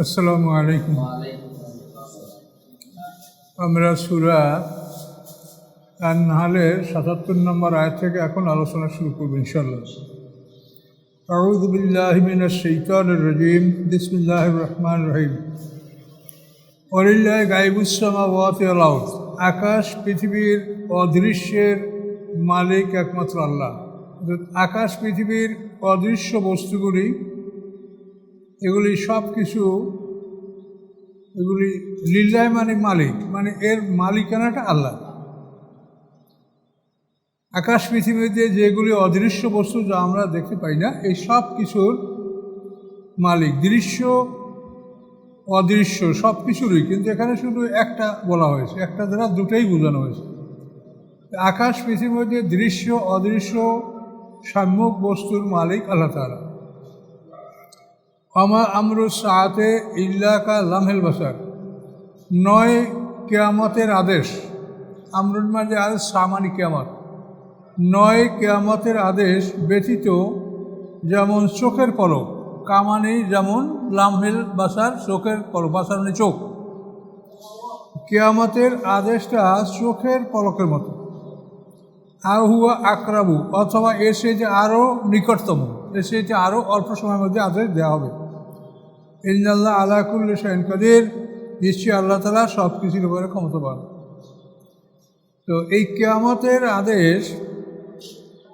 আসসালামু আলাইকুম। আমরা সুরা আর নাহলের সাতাত্তর নম্বর আয় থেকে এখন আলোচনা শুরু করব রাজিম। বিসমিল্লাহির রহমানির রহিম। ওয়ালিল্লাহি গায়বুস সামাওয়াতি ওয়াল আরদ আকাশ, পৃথিবীর অদৃশ্যের মালিক একমাত্র আল্লাহ। আকাশ, পৃথিবীর অদৃশ্য বস্তুগুলি এগুলি সব কিছু এগুলি লিল্লায় মানে মালিক মানে এর মালিকানাটা আল্লাহ। আকাশ পৃথিবীতে যেগুলি অদৃশ্য বস্তু যা আমরা দেখতে পাই না, এই সব কিছুর মালিক। দৃশ্য অদৃশ্য সব কিছুরই কিন্তু এখানে শুধু একটা বলা হয়েছে, একটা দ্বারা দুটোই বোঝানো হয়েছে। আকাশ পৃথিবীতে দৃশ্য, অদৃশ্য সাম্যক বস্তুর মালিক আল্লাহ তালা আমা আমরু সাহাতে ইল্লাকা লামহেল বাসার। নয় কেয়ামতের আদেশ। আমরুল মাঝে আদেশ সামানি কেয়ামত। নয় কেয়ামতের আদেশ ব্যতীত যেমন চোখের পলক কামানি যেমন লামহেল বাসার চোখের পলক, বাসার মানে চোখ। কেয়ামতের আদেশটা চোখের পলকের মতো। আহুয়া আক্রাবু, অথবা এসে যে আরও নিকটতম, এসে যে আরও অল্প সময়ের মধ্যে আদেশ দেওয়া হবে। ইন্দাল্লাহ আলাকুল্ল শাহিন কাদের। নিশ্চয়ই আল্লাহ তালা সব কিছুর উপরে ক্ষমতাবান। তো এই কেয়ামতের আদেশ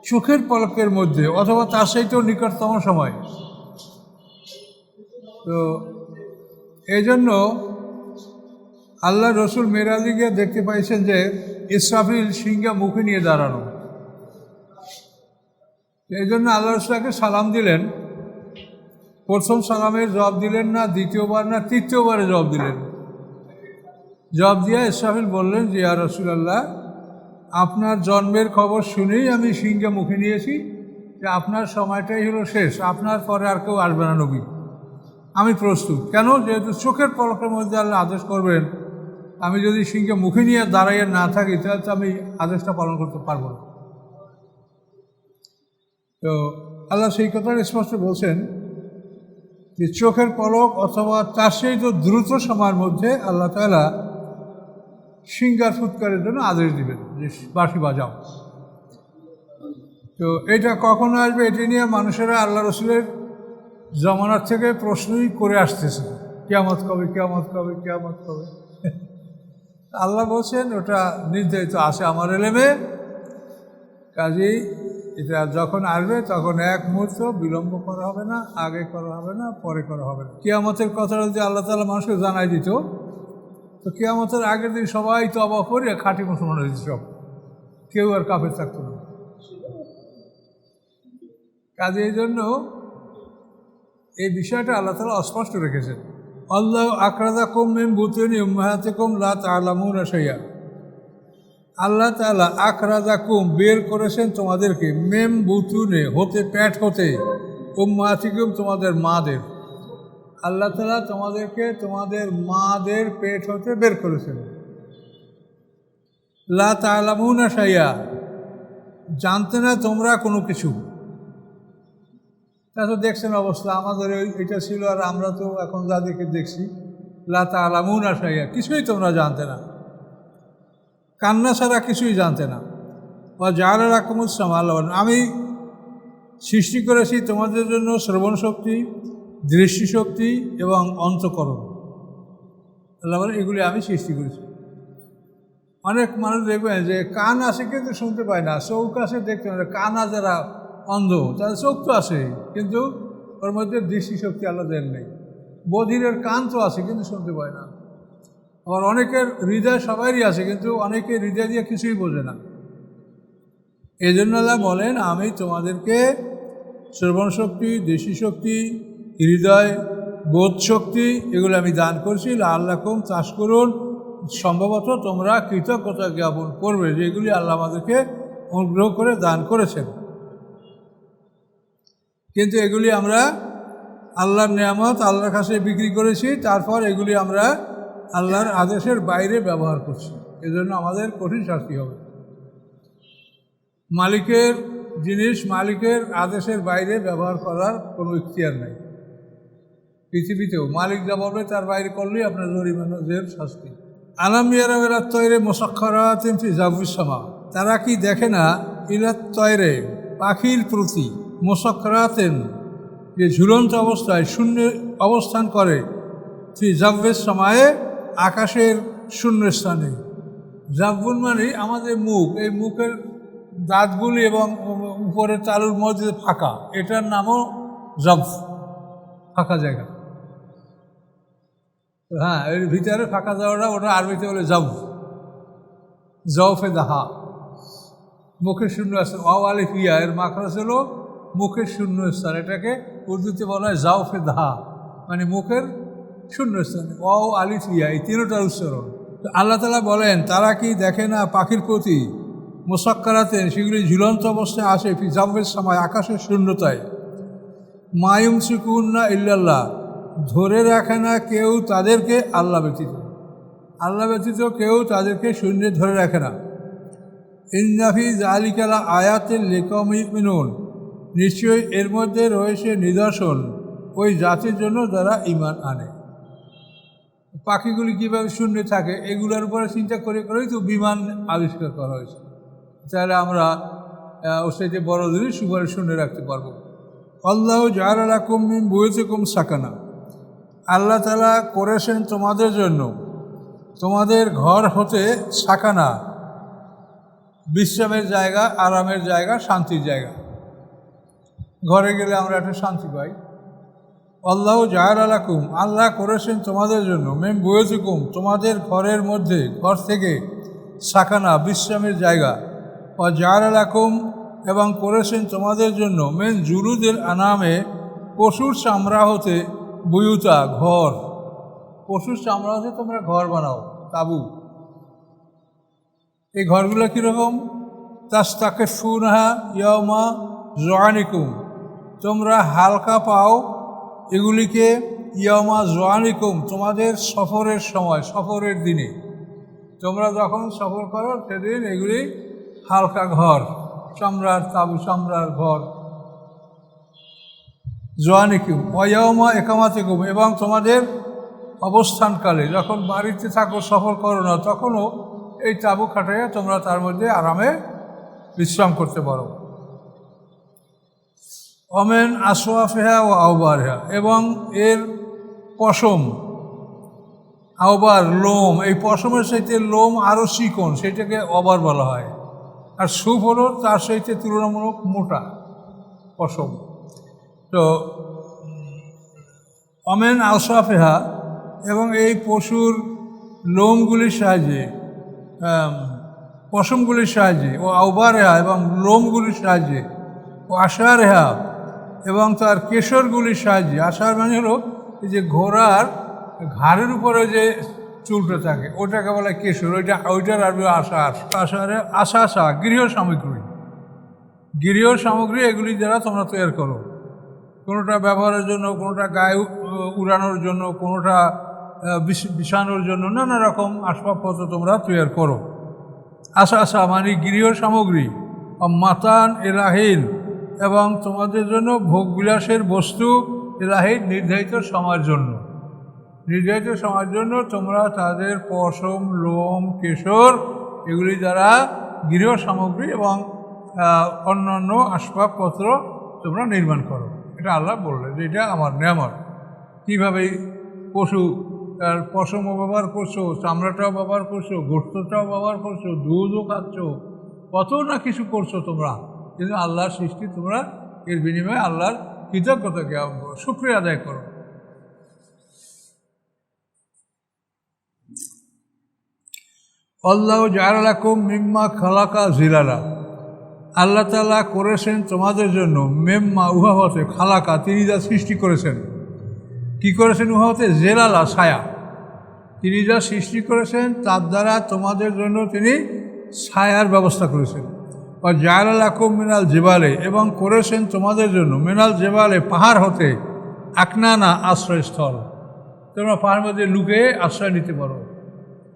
চোখের পলকের মধ্যে অথবা তার সাথেও নিকটতম সময়। তো এই জন্য আল্লাহ রসুল মেরাদিকে দেখতে পাইছেন যে ইসরাফিল সিংহা মুখে নিয়ে দাঁড়ানো। এই জন্য আল্লাহ রসুলাকে সালাম দিলেন। প্রথম সালামের জবাব দিলেন না, দ্বিতীয়বার না, তৃতীয়বারে জবাব দিলেন। জবাব দিয়ে ইসরাফিল বললেন যে আর রসুলাল্লাহ, আপনার জন্মের খবর শুনেই আমি সিংহা মুখে নিয়েছি। যে আপনার সময়টাই হলো শেষ, আপনার পরে আর কেউ আসবে না নবী। আমি প্রস্তুত। কেন? যেহেতু চোখের পলকের মধ্যে আল্লাহ আদেশ করবেন, আমি যদি সিংহে মুখে নিয়ে দাঁড়াইয়ে না থাকি, তাহলে তো আমি আদেশটা পালন করতে পারব না। তো আল্লাহ সেই কথাটা স্পষ্ট বলছেন যে চোখের পলক অথবা তার সেই তো দ্রুত সময়ের মধ্যে আল্লাহ তালা সিঙ্গার ফুৎকারের জন্য আদেশ দিবেন যে বাঁশি বাজাও। তো এটা কখন আসবে এটি নিয়ে মানুষেরা আল্লাহ রসুলের জমানার থেকে প্রশ্নই করে আসতেছে। কেয়ামত কবে কেয়ামত কবে কেয়ামত কবে? আল্লাহ বলছেন, ওটা নির্ধারিত আছে আমার এলেমে। কাজেই এটা যখন আসবে, তখন এক মুহূর্ত বিলম্ব করা হবে না, আগে করা হবে না, পরে করা হবে না। কেয়ামতের কথাটা যদি আল্লাহ তালা মানুষকে জানাই দিত, তো কেয়ামতের আগের দিন সবাই তো অবাক করে খাঁটি মুসলমান হয়েছে সব। কেউ আর কাফের থাকতো না। কাজে এই জন্য এই বিষয়টা আল্লাহ তালা অস্পষ্ট রেখেছেন। আল্লাহ আকরাদা কম মেম বুতুনি উম্মাহাতে কম লা তালামুন আসাইয়া আল্লাহ তালা আকরাদা কুম বের করেছেন তোমাদেরকে, মেম বুতুনে, হতে প্যাট হতে উম্মাহাতিকুম তোমাদের মাদের। আল্লাহ তালা তোমাদেরকে তোমাদের মাদের পেট হতে বের করেছেন। লা তালামুন আসাইয়া জানতে না তোমরা কোনো কিছু। তা তো দেখছেন অবস্থা, আমাদের ওই এটা ছিল আর আমরা তো এখন যাদেরকে দেখছি। লাতা আলামুন আসাইয়া কিছুই তোমরা জানতে না। কান্না ছাড়া কিছুই জানতে না। বা যার রাকমুসলাম আল্লাহ আমি সৃষ্টি করেছি তোমাদের জন্য শ্রবণ শক্তি দৃষ্টিশক্তি এবং অন্তকরণ। আল্লাহ এগুলি আমি সৃষ্টি করেছি। অনেক মানুষ দেখবেন যে কান আসে কিন্তু শুনতে পায় না চৌক আসে দেখতে পায় কানা যারা অন্ধ, তাদের চোখ তো আছে কিন্তু ওর মধ্যে দৃষ্টিশক্তি আল্লাহ দেন নেই। বধিরের কান তো আছে কিন্তু শুনতে পায় না। আবার অনেকের হৃদয় সবারই আছে, কিন্তু অনেকে হৃদয় দিয়ে কিছুই বোঝে না। এই জন্য বলেন, আমি তোমাদেরকে শ্রবণ শক্তি, দেশি শক্তি, হৃদয়, বোধ শক্তি, এগুলো আমি দান করছি। আল্লাহ কম চাষ করুন সম্ভবত তোমরা কৃতজ্ঞতা জ্ঞাপন করবে যেগুলি আল্লাহ আমাদেরকে অনুগ্রহ করে দান করেছেন। কিন্তু এগুলি আমরা আল্লাহর নিয়ামত, আল্লাহর কাছে বিক্রি করেছি, তারপর এগুলি আমরা আল্লাহর আদেশের বাইরে ব্যবহার করছি। এজন্য আমাদের কঠিন শাস্তি হবে। মালিকের জিনিস মালিকের আদেশের বাইরে ব্যবহার করার কোনো ইখতিয়ার নেই। পৃথিবীতেও মালিক যা বলবে তার বাইরে করলেই আপনার জরিমানাদের শাস্তি। আলামিয়ারা বেলা তৈরে মোসাক্ষরাতেন ফি জাবুসামা তারা কি দেখে না? ইলা তৈরে পাখির প্রতি মোসাক্ষরাতেন যে ঝুলন্ত অবস্থায় শূন্য অবস্থান করে ফি জাব্বের সময়ে আকাশের শূন্য স্থানে জাব্বুন মানে আমাদের মুখ, এই মুখের দাঁতগুলি এবং উপরের তালুর মধ্যে ফাঁকা। এটার নামও জব ফাঁকা জায়গা। হ্যাঁ এর ভিতরে ফাঁকা যাওয়াটা ওটা আরবিতে বলে জব জফে দাহা মুখের শূন্য স্থান অ আলিফ ইয়া, এর মাখরাজ হলো মুখের শূন্য স্থান এটাকে উর্দুতে বলা হয় জাউফে দাহা মানে মুখের শূন্য স্থান অ আলিফ ইয়া, এই তিনটার উচ্চারণ। আল্লাহ তালা বলেন, তারা কি দেখে না পাখির প্রতি মোসাক্কারাতেন সেগুলি ঝুলন্ত অবস্থায় আসে ফিজাবের সময়, আকাশের শূন্যতায়? মায়ুম সিকুন্না ইল্লাল্লাহ, ধরে রাখে না কেউ তাদেরকে আল্লাহ ব্যতীত। আল্লাহ ব্যতীত কেউ তাদেরকে শূন্যে ধরে রাখে না। ইন্নাফি জালিকালা আয়াতের লেকম লেকমিনুন নিশ্চয়ই এর মধ্যে রয়েছে নিদর্শন, ওই জাতির জন্য যারা ইমান আনে। পাখিগুলি কীভাবে শূন্যে থাকে, এগুলোর উপরে চিন্তা করে করেই তো বিমান আবিষ্কার করা হয়েছে। তাহলে আমরা ও সেটি বড় জিনিস সুপারে শূন্য রাখতে পারব। আল্লাহ জাহার আলাকুম মিম বইতে কুম সাকানা। আল্লাহ তালা করেছেন তোমাদের জন্য, তোমাদের ঘর হতে সাকানা। বিশ্রামের জায়গা, আরামের জায়গা, শান্তির জায়গা। ঘরে গেলে আমরা একটা শান্তি পাই। আল্লাহ জাহার আলাকুম আল্লাহ করেছেন তোমাদের জন্য। মেম বয়েছিকুম তোমাদের ঘরের মধ্যে, ঘর থেকে সাকানা, বিশ্রামের জায়গা। ও জাহার আলাকুম এবং করেছেন তোমাদের জন্য মেন জুরুদের আনামে পশুর চামড়া হতে বুয়ুতা, ঘর। পশুর চামড়া হতে তোমরা ঘর বানাও, তাবু। এই ঘরগুলো কীরকম? তাস্তাকে ফুনহা ইয়মা জোয়ানিকুম তোমরা হালকা পাও এগুলিকে ইয়মা জোয়ানিকুম তোমাদের সফরের সময়, সফরের দিনে। তোমরা যখন সফর করো, সেদিন এগুলি হালকা ঘর চামড়ার তাবু চামড়ার ঘর। জোয়ানিকুম অয়মা একামাতিকুম, এবং তোমাদের অবস্থানকালে যখন বাড়িতে থাকো, সফর করো না, তখনও এই তাবু খাটাইয়া তোমরা তার মধ্যে আরামে বিশ্রাম করতে পারো। অমেন আসোয়াফেহা ও আওবারহা, এবং এর পশম, আওবার, লোম, এই পশমের সাথে লোম আরও চিকন, সেটাকে অবার বলা হয়। আর সুপ হলো তার সাথে তুলনামূলক মোটা পশম। তো অমেন আওসাফেহা এবং এই পশুর লোমগুলির সাহায্যে পশমগুলির সাহায্যে, ও আউবারেহা এবং লোমগুলির সাহায্যে, ও আশারেহা এবং তার কেশরগুলির সাহায্যে আশার মানে হলো এই যে ঘোড়ার ঘাড়ের উপরে যে চুলটা থাকে, ওটাকে বলে কেশর। ওইটা, ওইটার আরবি আশার আশারে আশা গৃহ সামগ্রী। গৃহ সামগ্রী এগুলি দ্বারা তোমরা তৈরি করো। কোনোটা ব্যবহারের জন্য, কোনোটা গায়ে উড়ানোর জন্য, কোনোটা বিছানোর জন্য নানা রকম আসবাবপত্র তোমরা তৈরি করো। আশা আশা মানে গৃহ সামগ্রী। মাতান এলাহিন এবং তোমাদের জন্য ভোগবিলাসের বস্তু এলাহিন নির্ধারিত সময়ের জন্য। নির্ধারিত সময়ের জন্য তোমরা তাদের পশম, লোম, কেশর এগুলি দ্বারা গৃহ সামগ্রী এবং অন্যান্য আসবাবপত্র তোমরা নির্মাণ করো। এটা আল্লাহ বললেন যে এটা আমার নেয়ামত। কীভাবে পশু তার পশমও ব্যবহার করছ, চামড়াটাও ব্যবহার করছ গোস্তটাও ব্যবহার করছ, দুধও খাচ্ছ, কত না কিছু করছ তোমরা। কিন্তু আল্লাহর সৃষ্টি তোমরা এর বিনিময়ে আল্লাহর কৃতজ্ঞতা জ্ঞাপন করো, শুক্রিয়া আদায় করো। আল্লাহ জাহারালাকুম মিম্মা খালাকা জিলালা আল্লাহ তালা করেছেন তোমাদের জন্য মেম্মা উহা হতে খালাকা, তিনি যা সৃষ্টি করেছেন। কি করেছেন উহা হতে জেলালা, ছায়া। তিনি যা সৃষ্টি করেছেন, তার দ্বারা তোমাদের জন্য তিনি ছায়ার ব্যবস্থা করেছেন। বা জায়াল আকুম মিনাল জেবালে, এবং করেছেন তোমাদের জন্য মিনাল জেবালে পাহাড় হতে আকনানা আশ্রয়স্থল। তোমরা পাহাড় মধ্যে লুকে আশ্রয় নিতে পারো।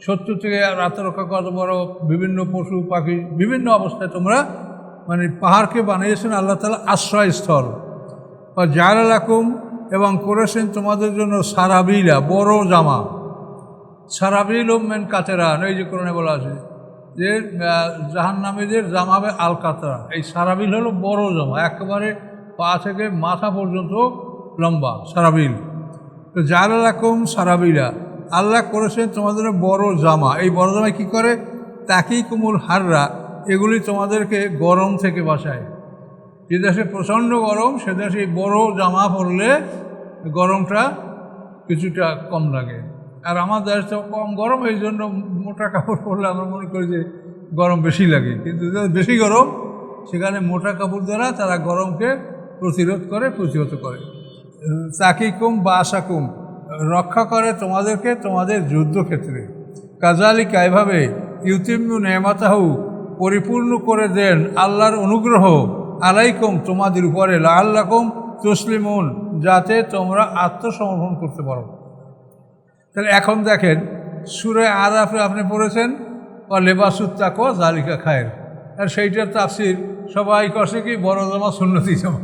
শত্রু থেকে আত্মরক্ষা করতে পারো বিভিন্ন পশু, পাখি, বিভিন্ন অবস্থায় তোমরা মানে পাহাড়কে বানিয়েছেন আল্লাহ তালা আশ্রয়স্থল। বা জায়াল আকুম এবং করেছেন তোমাদের জন্য সারাবিলা, বড় জামা। সারাবিল মেন কাতেরান, এই যে কোরআনে বলা আছে। যে জাহান নামীদের জামা হবে আল কাতরা এই সারাবিল হলো বড় জামা, একেবারে পা থেকে মাথা পর্যন্ত লম্বা সারাবিল। তো জালালাকুম সারাবিলা, আল্লাহ করেছেন তোমাদের বড় জামা। এই বড় জামায় কী করে? তাকি কুমুল হাররা, এগুলি তোমাদেরকে গরম থেকে বাঁচায়। যে দেশে প্রচণ্ড গরম, সে দেশে বড় জামা পরলে গরমটা কিছুটা কম লাগে। আর দেশ তো কম গরম, এই জন্য মোটা কাপড় পরলে আমরা মনে করি যে গরম বেশি লাগে। কিন্তু বেশি গরম, সেখানে মোটা কাপড় দ্বারা তারা গরমকে প্রতিরোধ করে, প্রতিহত করে। তাকিকুম বা আশাকুম রক্ষা করে তোমাদেরকে, তোমাদের যুদ্ধক্ষেত্রে। কাজালিকা এভাবে ইউতিম্মু নেমাতাহু পরিপূর্ণ করে দেন আল্লাহর অনুগ্রহ। আলাইকুম তোমাদের উপরে লাল্লাকুম তসলিমুন, যাতে তোমরা আত্মসমর্পণ করতে পারো। তাহলে এখন দেখেন, সুরে আরাফে আপনি পড়েছেন ও লেবাসুত তাকো জালিকা খায়ের। আর সেইটার তাফসির সবাই কষে কি, বড় জামা সুন্নতি জামা।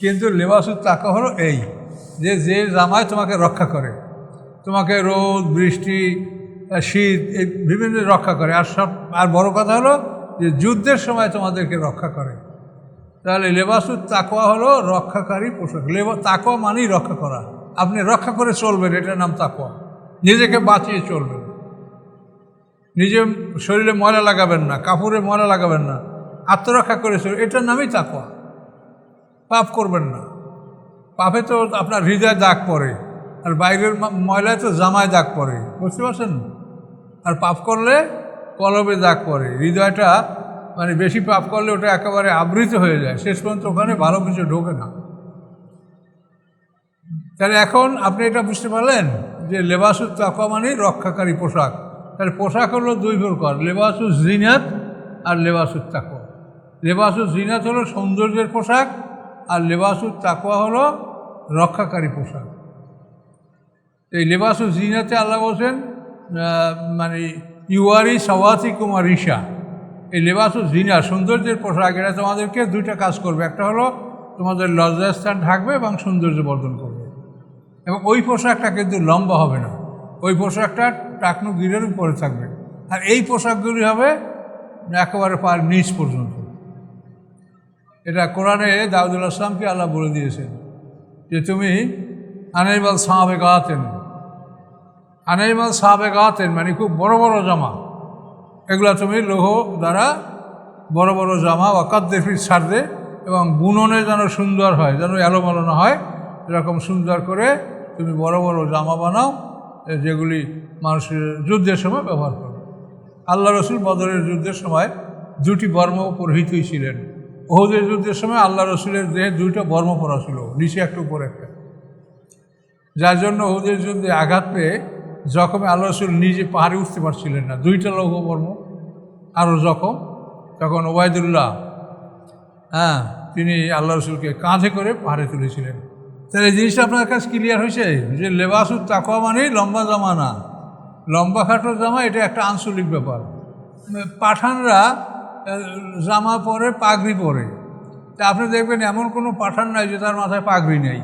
কিন্তু লেবাসুত তাকা হলো এই, যে যে জামায় তোমাকে রক্ষা করে। তোমাকে রোদ, বৃষ্টি শীত, এই বিভিন্ন রক্ষা করে। আর সব, আর বড় কথা হলো যে যুদ্ধের সময় তোমাদেরকে রক্ষা করে। তাহলে লেবাসুর তাকোয়া হলো রক্ষাকারী পোশাক। লেবা, তাকোয়া মানেই রক্ষা করা। আপনি রক্ষা করে চলবেন, এটার নাম তাকোয়া নিজেকে বাঁচিয়ে চলবেন। নিজে শরীরে ময়লা লাগাবেন না, কাপড়ে ময়লা লাগাবেন না, আত্মরক্ষা করে চলবেন, এটার নামই তাকোয়া পাপ করবেন না। পাপে তো আপনার হৃদয় দাগ পড়ে, আর বাইরের ময়লায় তো জামায় দাগ পড়ে, বুঝতে পারছেন? আর পাপ করলে কলবে দাগ পড়ে, হৃদয়টা মানে বেশি পাপ করলে ওটা একেবারে আবৃত হয়ে যায়, শেষ পর্যন্ত ওখানে ভালো কিছু ঢোকে না। তাহলে এখন আপনি এটা বুঝতে পারলেন যে লেবাসু তাকা মানে রক্ষাকারী পোশাক। তাহলে পোশাক হলো দুই প্রকার লেবাসু জিনাত আর লেবাসু তাকোয়া লেবাসু জিনাত হলো সৌন্দর্যের পোশাক আর লেবাসু তাকোয়া হলো রক্ষাকারী পোশাক। এই লেবাসু জিনাতে আল্লাহ বলছেন মানে ইউয়ারি সওয়াতি কুমার ঋষা এই লেবাসু জিনা, সৌন্দর্যের পোশাক, এটা তোমাদেরকে দুইটা কাজ করবে। একটা হলো তোমাদের লজ্জাস্থান ঢাকবে এবং সৌন্দর্য বর্ধন করবে। এবং ওই পোশাকটা কিন্তু লম্বা হবে না। ওই পোশাকটা টাকনু গিরের উপরে থাকবে। আর এই পোশাকগুলি হবে একেবারে পার নিচ পর্যন্ত। এটা কোরআনে দাউদুল আসলামকে আল্লাহ বলে দিয়েছেন যে, তুমি আনাইবাল সাহাবে গাতেন আনাইবাল সাহাবে গাতেন মানে খুব বড় বড় জামা। এগুলা তুমি লৌহ দ্বারা বড় বড় জামা অকাদ্দেফির ছাড়দে এবং বুননে যেন সুন্দর হয়, যেন এলোমেলো না হয়, এরকম সুন্দর করে তুমি বড় বড় জামা বানাও যেগুলি মানুষের যুদ্ধের সময় ব্যবহার করো। আল্লাহ রসুল বদরের যুদ্ধের সময় দুটি বর্ম পরহিতই ছিলেন। ওহুদের যুদ্ধের সময় আল্লাহ রসুলের দেহে দুইটা বর্ম পরা ছিল, নিচে একটা, উপরে একটা। যার জন্য ওহুদের যুদ্ধে আঘাত পেয়ে জখমে আল্লাহ রসুল নিজে পাহাড়ে উঠতে পারছিলেন না, দুইটা লৌহ বর্ম, আরও জখম তখন ওবায়দুল্লাহ হ্যাঁ তিনি আল্লাহ রসুলকে কাঁধে করে পাহাড়ে তুলেছিলেন। তাহলে এই জিনিসটা আপনার কাছে ক্লিয়ার হয়েছে? যে লেবাসুর তাকোয়া মানেই লম্বা জামা না লম্বা খাটো জামা, এটা একটা আঞ্চলিক ব্যাপার। পাঠানরা জামা পরে, পাগড়ি পরে। তা আপনি দেখবেন এমন কোনো পাঠান নাই যে তার মাথায় পাগড়ি নেই।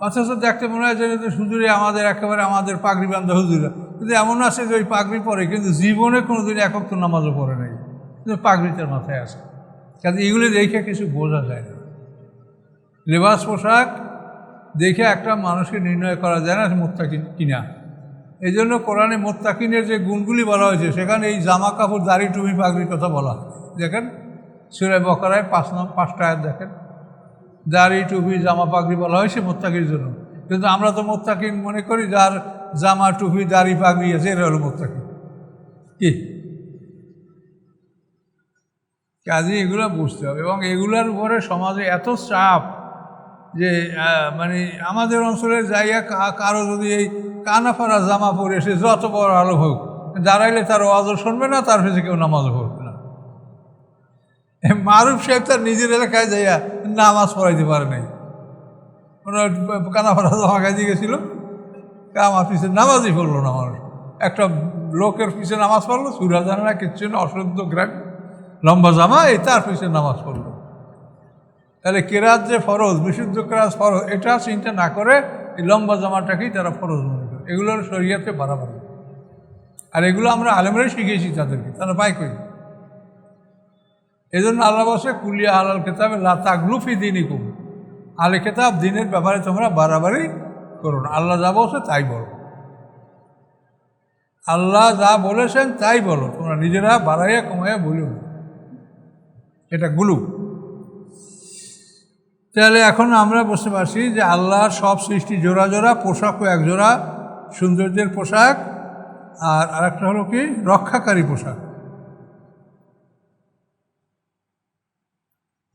অথচ দেখতে মনে হয় যে হুজুরে আমাদের একেবারে আমাদের পাগড়ি বান্ধব হুজুরা। কিন্তু এমন আছে যে ওই পাগড়ি পরে, কিন্তু জীবনে কোনো দিন একক তো নামাজও পড়ে নেই। কিন্তু পাগড়ি তার মাথায় আছে। কাজে এগুলি দেখে কিছু বোঝা যায় না। লেবাস পোশাক দেখে একটা মানুষকে নির্ণয় করা যায় না মোত্তাকিন কিনা। এই জন্য কোরআনে মোত্তাকিনের যে গুণগুলি বলা হয়েছে, সেখানে এই জামা কাপড়, দাড়ি, টুপি, পাগড়ির কথা বলা দেখেন, সুরে বকরায় পাঁচ নাম পাঁচটা আয়াত দেখেন। দাড়ি, টুপি, জামা, পাগড়ি বলা হয়েছে মোত্তাকির জন্য। কিন্তু আমরা তো মোত্তাকিন মনে করি, যার জামা, টুপি, দাড়ি, পাগড়ি আছে, এরা হলো মোত্তাকি। কি? কাজে এগুলো বুঝতে হবে। এবং এগুলোর উপরে সমাজে এত চাপ যে মানে আমাদের অঞ্চলের জায়গা কারও যদি এই কানাফারা জামা পরে এসে যত বড় আলো হোক, দাঁড়াইলে তার ওয়াজও শুনবে না, তার পেছনে কেউ নামাজও পড়বে না। মারুফ সাহেব তার নিজের এলাকায় যাইয়া নামাজ পড়াইতে পারে নাই। ওনার কানাফারা জামা গাইতে গেছিল আমার পিছনে নামাজই পড়ল না মানুষ। একটা লোকের পিছনে নামাজ পড়ল, সুরা জানে না, কিচ্ছু না, অশুদ্ধ গ্রাম, লম্বা জামা, এই তার পিছনে নামাজ পড়ল। তাহলে কেরাত যে ফরজ, বিশুদ্ধ কেরাত ফরজ, এটা চিন্তা না করে এই লম্বা জামাটাকেই তারা ফরজ মনে করে। এগুলোর শরীয়তে বাড়াবাড়ি। আর এগুলো আমরা আলেমরাই শিখিয়েছি তাদেরকে, তারা পাই করি এই জন্য আল্লাহ বসে কুলিয়া আলাল কেতাবে লাতাগলুফি দিনই কম আলে কেতাব দিনের ব্যাপারে তোমরা বাড়াবাড়ি করো না। আল্লাহ যা বলছে তাই বলো। আল্লাহ যা বলেছেন তাই বলো। তোমরা নিজেরা বাড়াইয়া কমাইয়া বলিও এটা গুলু। তাহলে এখন আমরা বুঝতে পারছি যে আল্লাহর সব সৃষ্টি জোড়া জোড়া পোশাকও এক জোড়া সৌন্দর্যের পোশাক, আর আরেকটা হলো কি? রক্ষাকারী পোশাক।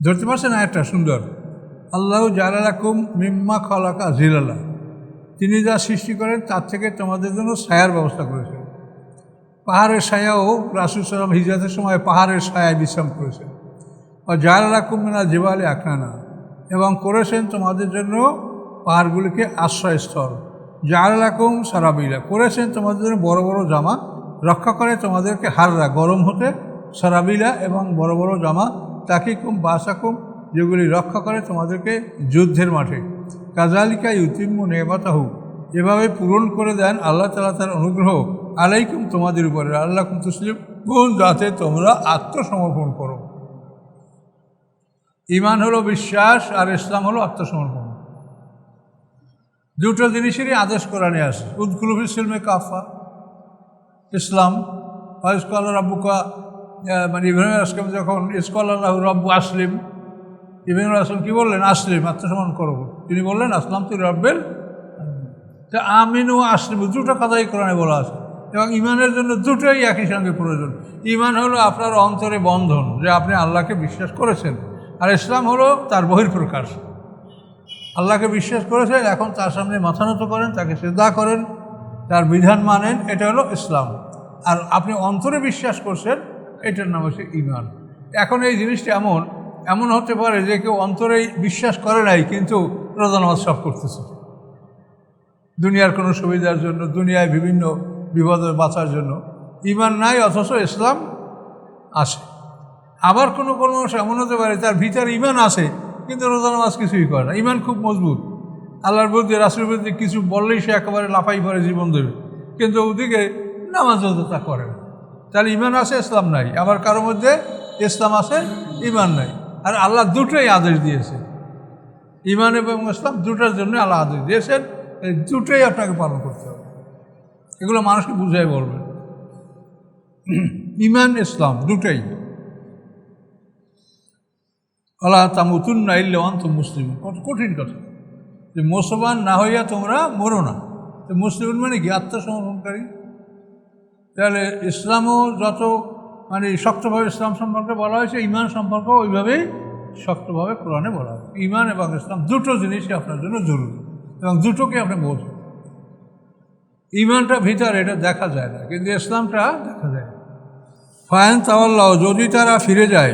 ধরতে পারছেন একটা সুন্দর। আল্লাহ জালালাকুম মিম্মা খলাকা জিলালা। তিনি যা সৃষ্টি করেন, তার থেকে তোমাদের জন্য ছায়ার ব্যবস্থা করেছেন। পাহাড়ের ছায়াও রাসুল সালাম হিজরতের সময় পাহাড়ের ছায়ায় বিশ্রাম করেছেন। ও জালালাকুম মিনা জেবালে আখনানা এবং করেছেন তোমাদের জন্য পাহাড়গুলিকে আশ্রয়স্থল। জালালাকুম সারাবিলা। করেছেন তোমাদের জন্য বড় বড় জামা রক্ষা করে তোমাদেরকে হাররা গরম হতে সারাবিলা এবং বড় বড় জামা, তাকিকুম, বাসাকুম, যেগুলি রক্ষা করে তোমাদেরকে যুদ্ধের মাঠে। কাজালিকা ইউতিম্মু নেবাতাহু এভাবে পূরণ করে দেন আল্লাহ তালা তার অনুগ্রহ। আলাইকুম তোমাদের উপরে। আল্লাহ তুসলিম। কোন যাতে তোমরা আত্মসমর্পণ করো? ইমান হলো বিশ্বাস আর ইসলাম হলো আত্মসমর্পণ। দুটো জিনিসেরই আদেশ কোরআনে আসে উদ্কুলুফি সিলমে কাফা। ইসলাম ইসকল রাব্বুকা মানে ইব্রাহিম আসলাম যখন ইসকল আল্লাহ রব্বু আসলিম। ইব্রাহিম আসলাম কী বললেন? আসলিম আত্মসম্মান করো। তিনি বললেন আসলাম তুই রব্বের তা আমিন ও আসলিম, দুটো কথাই কোরআনে বলা আছে। এবং ইমানের জন্য দুটোই একই সঙ্গে প্রয়োজন। ইমান হলো আপনার অন্তরে বন্ধন যে আপনি আল্লাহকে বিশ্বাস করেছেন। আর ইসলাম হলো তার বহির্প্রকাশ আল্লাহকে বিশ্বাস করেছেন, এখন তার সামনে মাথা নত করেন, তাকে শ্রদ্ধা করেন, তার বিধান মানেন, এটা হলো ইসলাম। আর আপনি অন্তরে বিশ্বাস করছেন, এটার নাম হচ্ছে ইমান এখন এই জিনিসটি এমন এমন হতে পারে যে কেউ অন্তরেই বিশ্বাস করে নাই, কিন্তু রোজা নামাজ সব করতেছে। দুনিয়ার কোনো সুবিধার জন্য, দুনিয়ায় বিভিন্ন বিপদের বাঁচার জন্য। ইমান নাই, অথচ ইসলাম আছে। আবার কোনো কোনো মানুষ এমন হতে পারে, তার ভিতরে ইমান আছে, কিন্তু রোজা নামাজ কিছুই করে না। ইমান খুব মজবুত। আল্লাহর বিরুদ্ধে রাসুল বিরুদ্ধে কিছু বললেই সে একেবারে লাফাই পরে জীবন দেবে কিন্তু ওদিকে নামাজ তা করে না। তাহলে ইমান আছে, ইসলাম নাই। আবার কারোর মধ্যে ইসলাম আছে, ইমান নাই। আর আল্লাহ দুটোই আদেশ দিয়েছে। ইমান এবং ইসলাম দুটোর জন্য আল্লাহ আদেশ দিয়েছেন। এই দুটোই আপনাকে পালন করতে হবে। এগুলো মানুষকে বুঝাই বলবেন। ইমান, ইসলাম দুটোই। আল্লাহ তামুতুন না ইল্লে অন্ত মুসলিম কত কঠিন কথা। যে মুসলমান না হইয়া তোমরা মরো না। তো মুসলিম মানে কি? আত্মসমর্পণকারী। তাহলে ইসলামও যত মানে শক্তভাবে ইসলাম সম্পর্কে বলা হয়েছে, ইমান সম্পর্ক ওইভাবেই শক্তভাবে কোরআনে বলা হয়েছে। ইমান এবং ইসলাম দুটো জিনিসই আপনার জন্য জরুরি এবং দুটোকে আপনি বোঝেন। ইমানটা ভিতরে, এটা দেখা যায় না, কিন্তু ইসলামটা দেখা যায় ফায়ন তাওয়াল্লাহ, যদি তারা ফিরে যায়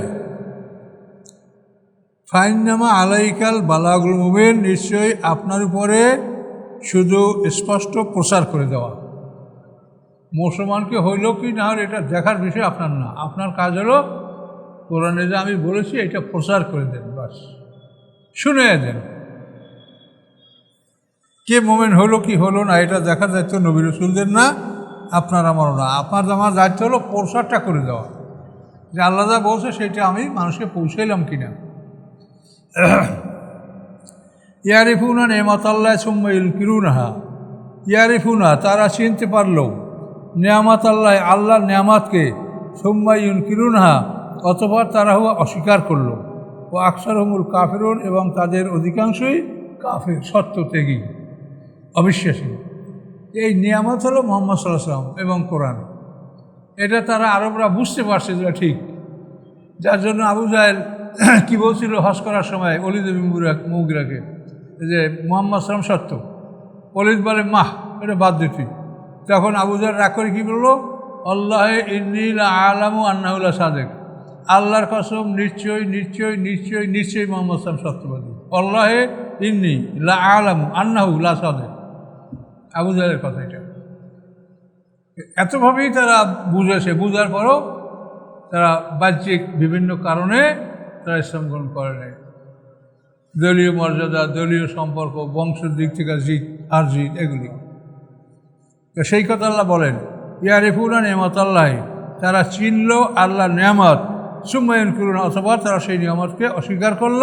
ফাইননামা আলাইকাল বালাগুল মুবিন নিশ্চয়ই আপনার উপরে শুধু স্পষ্ট প্রচার করে দেওয়া। মুসলমানকে হইল কি না হলে এটা দেখার বিষয় আপনার না। আপনার কাজ হলো কোরআনে যে আমি বলেছি এটা প্রচার করে দেন, বাস। শুনে দেন। কে মোমেন্ট হলো কি হলো না এটা দেখার দায়িত্ব নবী রসুলদের না, আপনার আমারও না। আপনার আমার দায়িত্ব হলো প্রসারটা করে দেওয়া। যে আল্লাহ বলছে সেটা আমি মানুষকে পৌঁছাইলাম কিনা। ইয়ারিফুনা নেমাত আল্লাহ কিরুনাহা ইয়ারিফুনা, তারা চিনতে পারল নেয়ামাত আল্লাহ আল্লাহর নেয়ামাতকে সুম্মাইন কিরুনহা অতপর তারা হুয়া অস্বীকার করল। ও আকসার হমুল কাফেরুন এবং তাদের অধিকাংশই কাফের, সত্য ত্যাগী, অবিশ্বাসী। এই নিয়ামত হলো মোহাম্মদ সাল্লাম এবং কোরআন। এটা তারা আরবরা বুঝতে পারছে যে ঠিক। যার জন্য আবু জাহেল কী বলছিল হজ করার সময়? অলিদ মুগরাকে। যে মোহাম্মদ সালাম সত্য। অলিদ বলে, মাহ, এটা বাদ দিতি তখন আবু জাহেল রাগ করে কী বলল? আল্লাহ ইন্নিল আলামু আন্নাউল্লাহ সাদেক। আল্লাহর কসম, নিশ্চয় নিশ্চয় নিশ্চয় নিশ্চয়ই মোহাম্মদ সালাম সত্যবাদী। আল্লাহে ইন্নি লা আলামু আন্নাহু লা সাদেক। আবু জাহেলের কথা এটা। এতভাবেই তারা বুঝেছে। বুঝার পরও তারা বাহ্যিক বিভিন্ন কারণে তারা ইসলাম গ্রহণ করে নেয় দলীয় মর্যাদা, দলীয় সম্পর্ক, বংশের দিক থেকে জিত, আর জিত, এগুলি। তো সেই কথা আল্লাহ বলেন ইয়ারিফুনা নেমত আল্লাহ তারা চিনল আল্লাহ নেয়ামত। সুম্মায়ন করুন অথবা তারা সেই নিয়ামতকে অস্বীকার করল।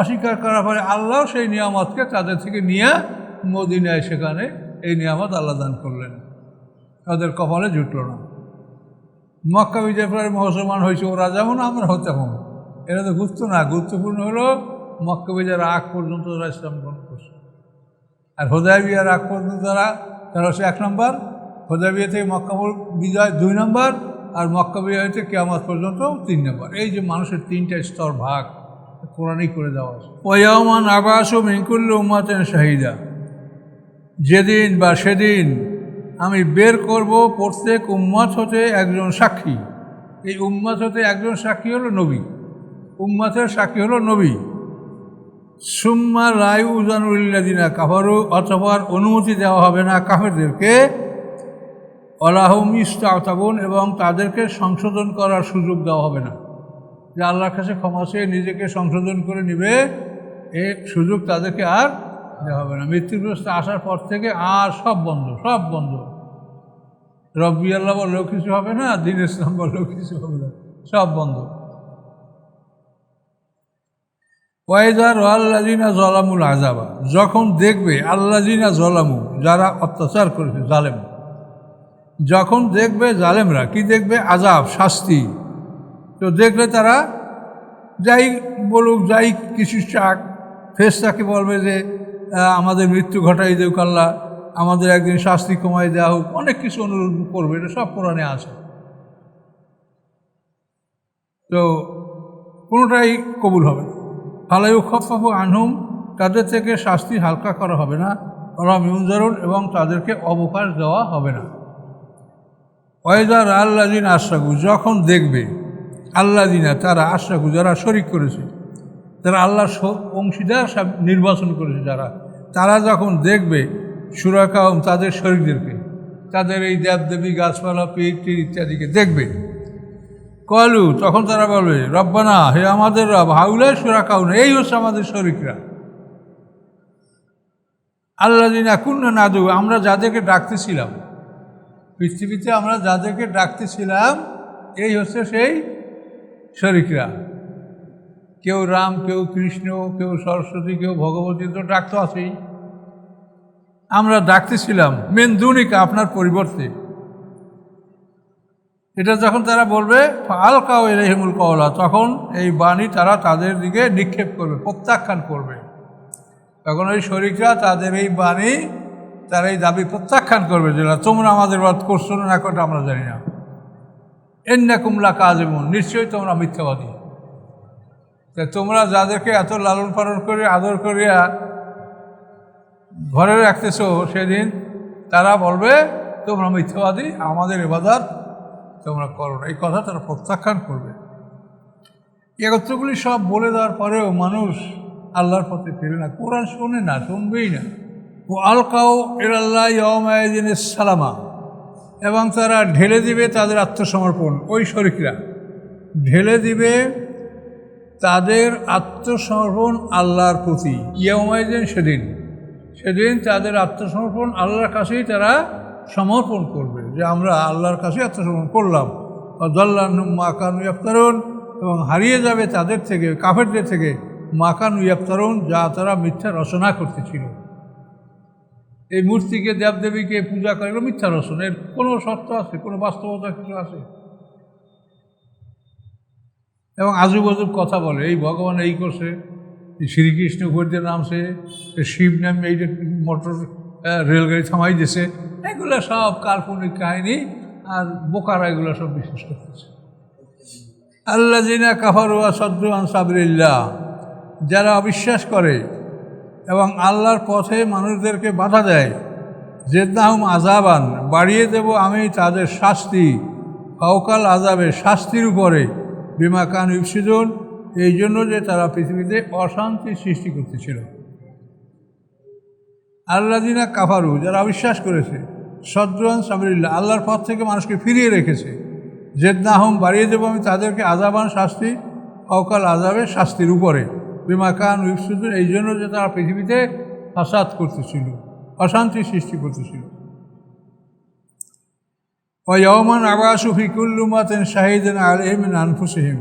অস্বীকার করার পরে আল্লাহ সেই নিয়ামতকে তাদের থেকে নিয়ে মদিনায়, সেখানে এই নিয়ামত আল্লাহ দান করলেন। তাদের কপালে জুটল না। মক্কা বিজয় পরে মুসলমান হয়েছে, ওরা যেমন আমরা তেমন। এটা তো গুরুত্ব না গুরুত্বপূর্ণ হলো মক্কা বিজয়ের আগ পর্যন্ত তারা ইসলাম গ্রহণ করছে। আর হোদায় বিয়ার আগ পর্যন্ত তারা তারা হচ্ছে এক নম্বর হোদায় বিয়ে থেকে মক্কা বিজয় দুই নম্বর, আর মক্কা বিজয় থেকে কেয়ামত পর্যন্ত তিন নম্বর। এই যে মানুষের তিনটা স্তর ভাগ, কোরআনই করে দেওয়া আছে ওয়ামান আবাস ও মিঙ্কুল্ল উম্মাতেন শাহিদা। যেদিন বা সেদিন আমি বের করব প্রত্যেক উম্মত হতে একজন সাক্ষী। এই উম্মত হতে একজন সাক্ষী হলো নবী। উম্মতের সাক্ষী হলো নবী। সুম্মা রায়ু উজানুল্লাদিনা কাফারু অথবা অনুমতি দেওয়া হবে না কাফেরদেরকে। অলাহম ইস্তাবন এবং তাদেরকে সংশোধন করার সুযোগ দেওয়া হবে না। যে আল্লাহর কাছে ক্ষমা চেয়ে নিজেকে সংশোধন করে নিবে, এ সুযোগ তাদেরকে আর দেওয়া হবে না। মৃত্যুগ্রস্ত আসার পর থেকে আর সব বন্ধ সব বন্ধ। রব্বি আল্লাহ বললেও কিছু হবে না, দিন ইসলাম বললেও কিছু হবে না, সব বন্ধ। ওয়াইদার আল্লাজিনা জলামুল আজাবা যখন দেখবে আল্লাজিনা জলামু যারা অত্যাচার করেছে, জালেম। যখন দেখবে জালেমরা, কি দেখবে? আজাব শাস্তি। তো দেখলে তারা, যাই বলুক, যাই কিছু চাক ফেসটাকে বলবে যে আমাদের মৃত্যু ঘটাই দেউক আল্লাহ, আমাদের একদিন শাস্তি কমাই দেওয়া হোক। অনেক কিছু অনুরোধ করবে, এটা সব কোরআনে আছে। তো কোনোটাই কবুল হবে। না ফালাইউ খফাফু আনহুম, তাদের থেকে শাস্তি হালকা করা হবে না। ওরা মিউজারুন এবং তাদেরকে অবকাশ দেওয়া হবে না। ওয়েদার আল্লাদিন আশাগু যখন দেখবে আল্লাদিনা তারা আশাগু যারা শরিক করেছে, তারা আল্লাহর অংশীদার নির্বাচন করেছে যারা, তারা যখন দেখবে সুরাকাম তাদের শরীরদেরকে তাদের এই দেবদেবী গাছপালা, পীর ইত্যাদিকে দেখবে কলু, তখন তারা বলবে, রব্বানা, হে আমাদের রব, হাউলাই সুরাকাউন, এই হচ্ছে আমাদের শরিকরা। আল্লাহ দিন এখন না দেবো আমরা যাদেরকে ডাকতেছিলাম, পৃথিবীতে আমরা যাদেরকে ডাকতেছিলাম, এই হচ্ছে সেই শরিকরা। কেউ রাম, কেউ কৃষ্ণ, কেউ সরস্বতী, কেউ ভগবতী তো ডাকতো আছেই। আমরা ডাকতেছিলাম মেন দুনিকা আপনার পরিবর্তে। এটা যখন তারা বলবে আল কাউ এলাহিমুল কওলা তখন এই বাণী তারা তাদের দিকে নিক্ষেপ করবে, প্রত্যাখ্যান করবে। তখন ওই শরিকরা তাদের এই বাণী, তারা এই দাবি প্রত্যাখ্যান করবে যে তোমরা আমাদের বাদ করছ না করতে আমরা জানি না। এন্না কুমলা কাজ এমন নিশ্চয়ই তোমরা মিথ্যাবাদী। তা তোমরা যাদেরকে এত লালন পালন করে আদর করিয়া ঘরে রাখতেছ সেদিন, তারা বলবে, তোমরা মিথ্যাবাদী, আমাদের এবাদার তোমরা করো না। এই কথা তারা প্রত্যাখ্যান করবে। একত্রগুলি সব বলে দেওয়ার পরেও মানুষ আল্লাহর পথে ফিরে না। কোরআন শোনে না, শুনবেই না। ও আলকাও এরাল্লাহ ইয়মায়দিন সালামা এবং তারা ঢেলে দিবে তাদের আত্মসমর্পণ, ওই শরিকরা। ঢেলে দিবে তাদের আত্মসমর্পণ আল্লাহর প্রতি। ইয়মায়দিন সেদিন। সেদিন তাদের আত্মসমর্পণ আল্লাহর কাছেই তারা সমর্পণ করবে। যে আমরা আল্লাহর কাছে আত্মসমর্পণ করলাম মাকানু ইফতারুন এবং হারিয়ে যাবে তাদের থেকে, কাফেরদের থেকে মাকানু ইফতারুন যা তারা মিথ্যা রচনা করতেছিল। এই মূর্তিকে, দেবদেবীকে পূজা করে মিথ্যা রচনা। এর কোনো সত্য আছে? কোনো বাস্তবতা কিছু আছে? এবং আজুব আজুব কথা বলে, এই ভগবান এই করছে শ্রীকৃষ্ণ ঘুরতে নামছে শিব নাম এই মোটর রেলগাড়ি থামাই দিছে এগুলো সব কাল্পনিক কাহিনী আর বোকারা এগুলো সব বিশ্বাস করতেছে। আল্লাহ জিনা কাফারুয়া সদ্রুয়ান সাবরিল্লাহ যারা অবিশ্বাস করে এবং আল্লাহর পথে মানুষদেরকে বাধা দেয় জেদ্দাহম আজাবান বাড়িয়ে দেব আমি তাদের শাস্তি অকাল আজাবের শাস্তির উপরে, বিমা কান ইপসিদুন এই জন্য যে তারা পৃথিবীতে অশান্তি সৃষ্টি করতেছিল। আল্লাদিনা কাফারু, যারা অবিশ্বাস করেছে সদ্রন সাবরিল্লা আল্লাহর পথ থেকে মানুষকে ফিরিয়ে রেখেছে। জেদ না হোম বাড়িয়ে দেবো আমি তাদেরকে আজাবান শাস্তি, অকাল আজাবের শাস্তির উপরে। বিমা খান ইফসুদুর এই জন্য যে তারা পৃথিবীতে ফাসাদ করতেছিল, অশান্তি সৃষ্টি করতেছিল। ওয়মান আবাসু ফিকুল্লুমাতেন শাহিদিন আলহিমিন আনফুসহিম।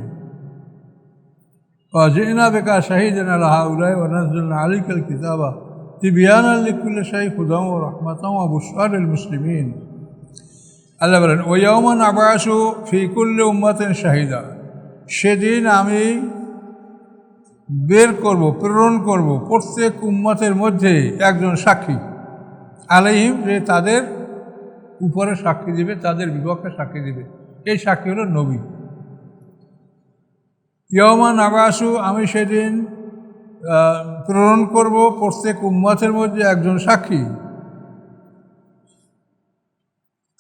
ওয়াজিনা বেকার শাহিদিন আল্লাহ উল্লাহ ওনাজুল্লাহ আলিকাল কিতাবা। তিবিয়ানা লিকুল শাই হুদাম ও রহমাতাম আবুসার মুসলিমিন আল্লাহ বলেন ওয়াউমান আবাসু ফিকুল্লে উম্মাতেন শাহিদা সেদিন আমি বের করব, প্রেরণ করব প্রত্যেক উম্মতের মধ্যে একজন সাক্ষী। আলাইহিম যে তাদের উপরে সাক্ষী দিবে, তাদের বিপক্ষে সাক্ষী দিবে। এই সাক্ষী হলো নবী। ইয়মান আবাসু আমি সেদিন প্রেরণ করব প্রত্যেক উম্মতের মধ্যে একজন সাক্ষী।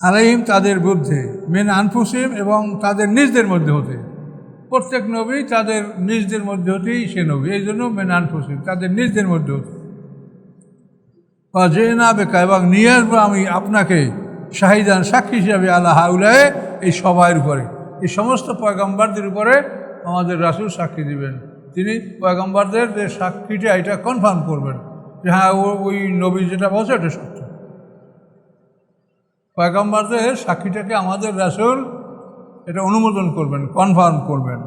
আলাইহিম তাদের বুদ্ধে মেন আনফুসিম এবং তাদের নিজদের মধ্যে হতে। প্রত্যেক নবী তাদের নিজদের মধ্যে হতেই সে নবী, এই জন্য মেন আনফুসিম তাদের নিজদের মধ্যে হতে। বা যে না বেকা, এবং নিয়ে আসব আমি আপনাকে শাহিদান সাক্ষী হিসাবে আল্লাহ হাউলায়, এই সবাইয়ের উপরে। এই সমস্ত পয়গম্বারদের উপরে আমাদের রাসুল সাক্ষী দিবেন। তিনি পয়গম্বারদের যে সাক্ষীটা এটা কনফার্ম করবেন যে হ্যাঁ ও- ওই নবী যেটা বলছে এটা সত্য। পয়গম্বরদের সাক্ষীটাকে আমাদের রাসুল এটা অনুমোদন করবেন কনফার্ম করবেন।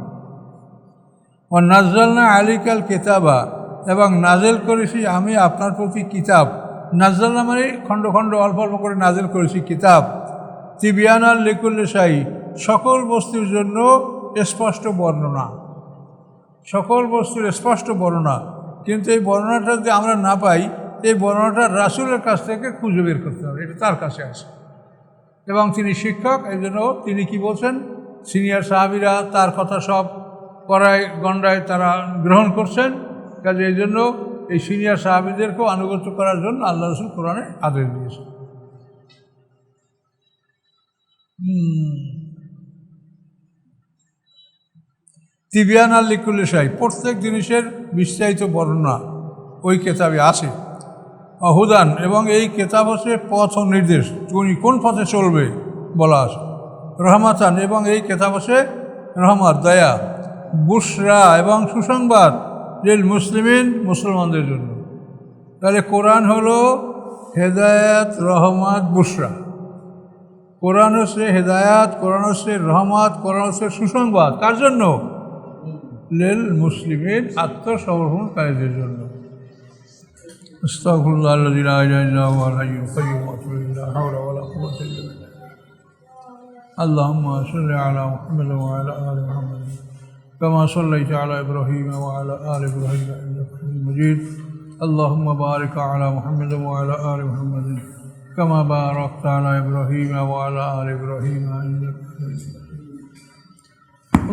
ও নাজলনা আলিকাল কেতাবা, এবং নাজেল করেছি আমি আপনার প্রতি কিতাব। নাজলনা মানে খণ্ড খণ্ড, অল্প অল্প করে নাজেল করেছি কিতাব। তিবিয়ানাল লিকুল্লিসাই সকল বস্তুর জন্য স্পষ্ট বর্ণনা। সকল বস্তুর স্পষ্ট বর্ণনা। কিন্তু এই বর্ণনাটা যদি আমরা না পাই, এই বর্ণনাটা রাসুলের কাছ থেকে খুঁজে বের করতে হবে। এটা তার কাছে আছে। এবং তিনি শিক্ষক এই জন্য তিনি কি বলছেন? সিনিয়র সাহাবিরা তার কথা সব করায় গণ্ডায় তারা গ্রহণ করছেন। কাজে এই জন্য এই সিনিয়র সাহাবিদেরকেও আনুগত্য করার জন্য আল্লাহ রসুল কোরআনে আদেশ দিয়েছেন। তিবিয়ান আল লিকুল্লিশাই প্রত্যেক জিনিসের বিস্তারিত বর্ণনা ওই কেতাবে আছে। অহুদান, এবং এই কেতাব হচ্ছে পথ ও নির্দেশ, তুমি কোন পথে চলবে বলা আছে। রহমাতান, এবং এই কেতাব হচ্ছে রহমত, দয়া বুসরা এবং সুসংবাদ লিল মুসলিমিন, মুসলমানদের জন্য। তাহলে কোরআন হলো হেদায়াত, রহমত বুসরা কোরআন হচ্ছে হেদায়াত, কোরআন হচ্ছে রহমত, কোরআন হচ্ছে সুসংবাদ। কার জন্য? লিল মুসলিমিন আত্মসমর্পণকারীদের জন্য استغفر الله الذي لا اله الا هو الحي القيوم واتوب اليه لا حول ولا قوه الا بالله اللهم صل على محمد وعلى ال محمد كما صليت على ابراهيم وعلى ال ابراهيم انك حميد مجيد اللهم بارك على محمد وعلى ال محمد كما باركت على ابراهيم وعلى ال ابراهيم انك حميد مجيد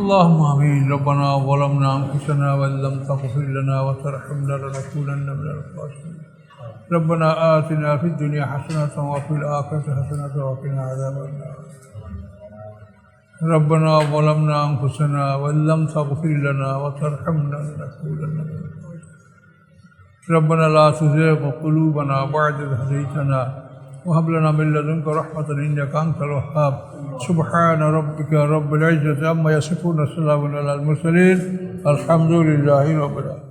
اللهم آمين. ربنا ظلمنا أنفسنا وإن لم تغفر لنا وترحمنا لنكونن من الخاسرين. ربنا آتنا في الدنيا حسنة وفي الآخرة حسنة وقنا عذاب النار. ربنا ظلمنا أنفسنا وإن لم تغفر لنا وترحمنا لنكونن من الخاسرين. ربنا لا تزغ قلوبنا بعد إذ هديتنا وهب لنا من لدنك رحمة إنك أنت الوهاب. سبحان ربك رب العزة عما يصفون السلام على المرسلين. الحمد لله رب العالمين.